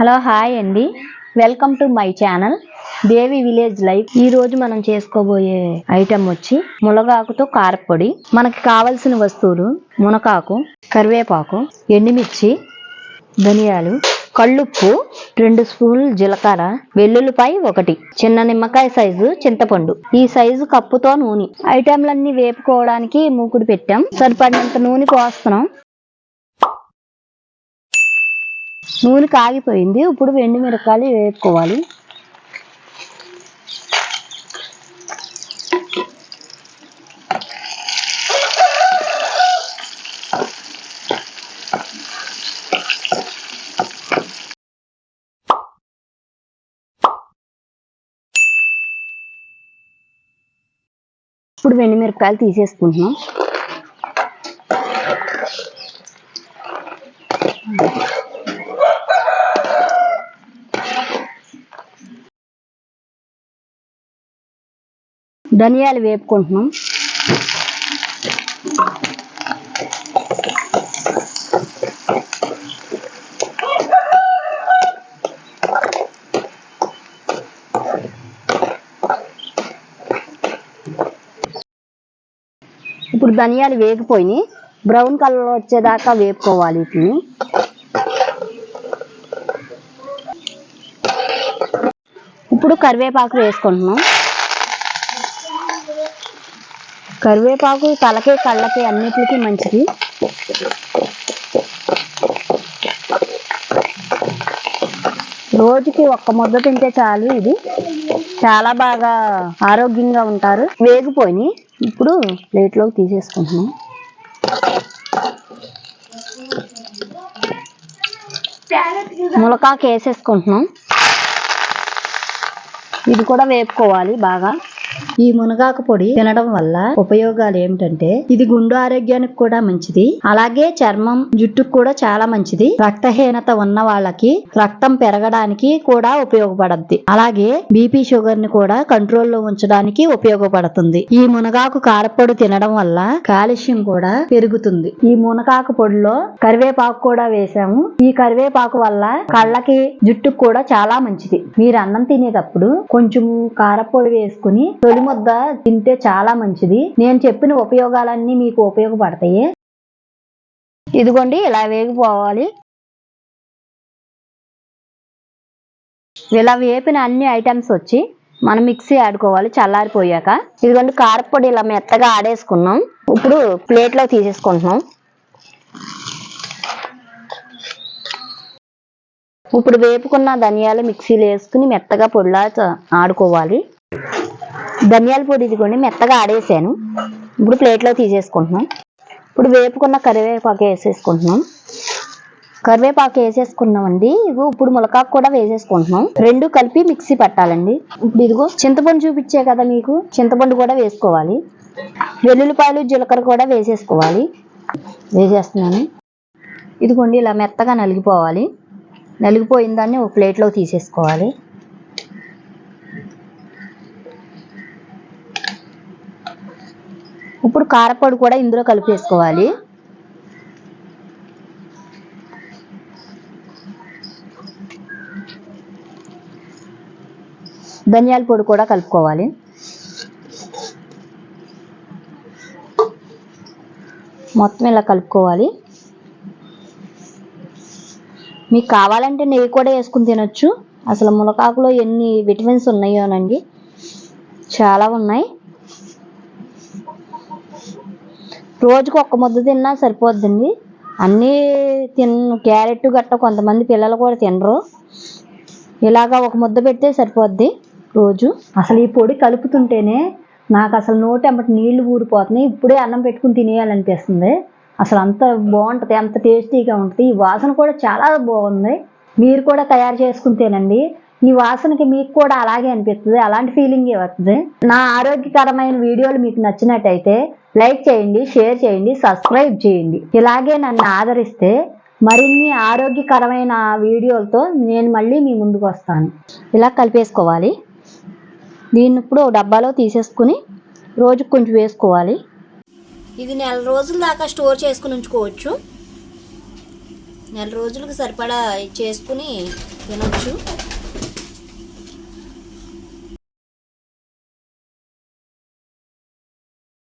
Hello hi అండి. Welcome to my channel Devi village life. ఈ రోజు మనం చేసుకోబోయే ఐటెం వచ్చి మునగాకుతో కారపొడి. మనకి కావలసిన వస్తువులు మునగాకు కరివేపాకు ఎండుమిర్చి ధనియాలు కళ్ళుప్పు రెండు స్పూన్లు జీలకర్ర వెల్లుల్లిపాయ ఒకటి చిన్న నిమ్మకాయ సైజు చింతపండు. ఈ సైజు కప్పుతో నూనె. ఐటెంలన్నీ వేపుకోవడానికి మూకుడు పెట్టాం. సరిపడినంత నూనె పోస్తున్నాం. నూనె కాగిపోయింది. ఇప్పుడు వెండి మిరపకాయలు వేపుకోవాలి. ఇప్పుడు వెండి మిరపకాయలు తీసేసుకుంటున్నాం. ధనియాలు వేపుకుంటున్నాం. ఇప్పుడు ధనియాలు వేగిపోయినాయి. బ్రౌన్ కలర్ వచ్చేదాకా వేపుకోవాలి వీటిని. ఇప్పుడు కరివేపాకు వేసుకుంటున్నాం. కరివేపాకు తలకి కళ్ళకి అన్నిటికీ మంచిది. రోజుకి ఒక్క ముద్ద తింటే చాలు ఇది. చాలా బాగా ఆరోగ్యంగా ఉంటారు. వేగిపోయి ఇప్పుడు ప్లేట్లోకి తీసేసుకుంటున్నాం. ములకాకు వేసేసుకుంటున్నాం ఇది కూడా వేపుకోవాలి బాగా. ఈ మునగాకు పొడి తినడం వల్ల ఉపయోగాలు ఏమిటంటే ఇది గుండు ఆరోగ్యానికి కూడా మంచిది. అలాగే చర్మం జుట్టుకు కూడా చాలా మంచిది. రక్తహీనత ఉన్న వాళ్ళకి రక్తం పెరగడానికి కూడా ఉపయోగపడద్ది. అలాగే బీపీ షుగర్ని కూడా కంట్రోల్లో ఉంచడానికి ఉపయోగపడుతుంది. ఈ మునగాకు కారపొడి తినడం వల్ల కాలుష్యం కూడా పెరుగుతుంది. ఈ మునగాకు పొడిలో కరివేపాకు కూడా వేసాము. ఈ కరివేపాకు వల్ల కళ్ళకి జుట్టుకు కూడా చాలా మంచిది. మీరు అన్నం తినేటప్పుడు కొంచెం కారపొడి వేసుకుని ముద్ద తింటే చాలా మంచిది. నేను చెప్పిన ఉపయోగాలన్నీ మీకు ఉపయోగపడతాయి. ఇదిగోండి ఇలా వేగిపోవాలి. ఇలా వేపిన అన్ని ఐటమ్స్ వచ్చి మనం మిక్సీ ఆడుకోవాలి చల్లారిపోయాక. ఇదిగోండి కారపొడి ఇలా మెత్తగా ఆడేసుకున్నాం. ఇప్పుడు ప్లేట్లో తీసేసుకుంటున్నాం. ఇప్పుడు వేపుకున్న ధనియాలు మిక్సీలో వేసుకుని మెత్తగా పొడిలా ఆడుకోవాలి. ధనియాల పొడి ఇదిగోండి మెత్తగా ఆడేసాను. ఇప్పుడు ప్లేట్లో తీసేసుకుంటున్నాం. ఇప్పుడు వేపుకున్న కరివేపాకు వేసేసుకుంటున్నాం. కరివేపాకు వేసేసుకున్నామండి. ఇదిగో ఇప్పుడు ములకాకు కూడా వేసేసుకుంటున్నాం. రెండు కలిపి మిక్సీ పట్టాలండి. ఇప్పుడు ఇదిగో చింతపండు చూపించే కదా మీకు. చింతపండు కూడా వేసుకోవాలి. వెల్లుల్లిపాయలు జీలకర్ర కూడా వేసేసుకోవాలి. వేసేస్తున్నాను. ఇదిగోండి ఇలా మెత్తగా నలిగిపోవాలి. నలిగిపోయిన దాన్ని ఒక ప్లేట్లో తీసేసుకోవాలి. ఇప్పుడు కారపొడి కూడా ఇందులో కలిపేసుకోవాలి. ధనియాల పొడి కూడా కలుపుకోవాలి. మొత్తం ఇలా కలుపుకోవాలి. మీకు కావాలంటే నెయ్యి కూడా వేసుకుని తినొచ్చు. అసలు ములకాకులో ఎన్ని విటమిన్స్ ఉన్నాయోనండి చాలా ఉన్నాయి. రోజుకు ఒక్క ముద్ద తిన్నా సరిపోద్దండి. అన్నీ తిన్ క్యారెట్ గట్ట కొంతమంది పిల్లలు కూడా తినరు. ఇలాగా ఒక ముద్ద పెడితే సరిపోద్ది రోజు. అసలు ఈ పొడి కలుపుతుంటేనే నాకు అసలు నోటి ఎంబటి నీళ్ళు ఊరిపోతున్నాయి. ఇప్పుడే అన్నం పెట్టుకుని తినేయాలనిపిస్తుంది. అసలు అంత బాగుంటుంది అంత టేస్టీగా ఉంటుంది. ఈ వాసన కూడా చాలా బాగుంది. మీరు కూడా తయారు చేసుకుని తినండి. ఈ వాసనకి మీకు కూడా అలాగే అనిపిస్తుంది. అలాంటి ఫీలింగ్ వస్తుంది. నా ఆరోగ్యకరమైన వీడియోలు మీకు నచ్చినట్టయితే లైక్ చేయండి షేర్ చేయండి సబ్స్క్రైబ్ చేయండి. ఇలాగే నన్ను ఆదరిస్తే మరిన్ని ఆరోగ్యకరమైన వీడియోలతో నేను మళ్ళీ మీ ముందుకు వస్తాను. ఇలా కలిపేసుకోవాలి. దీన్ని ఇప్పుడు ఓ డబ్బాలో తీసేసుకుని రోజుకు కొంచెం వేసుకోవాలి. ఇది నెల రోజుల దాకా స్టోర్ చేసుకుని ఉంచుకోవచ్చు. నెల రోజులకు సరిపడా చేసుకుని తినొచ్చు.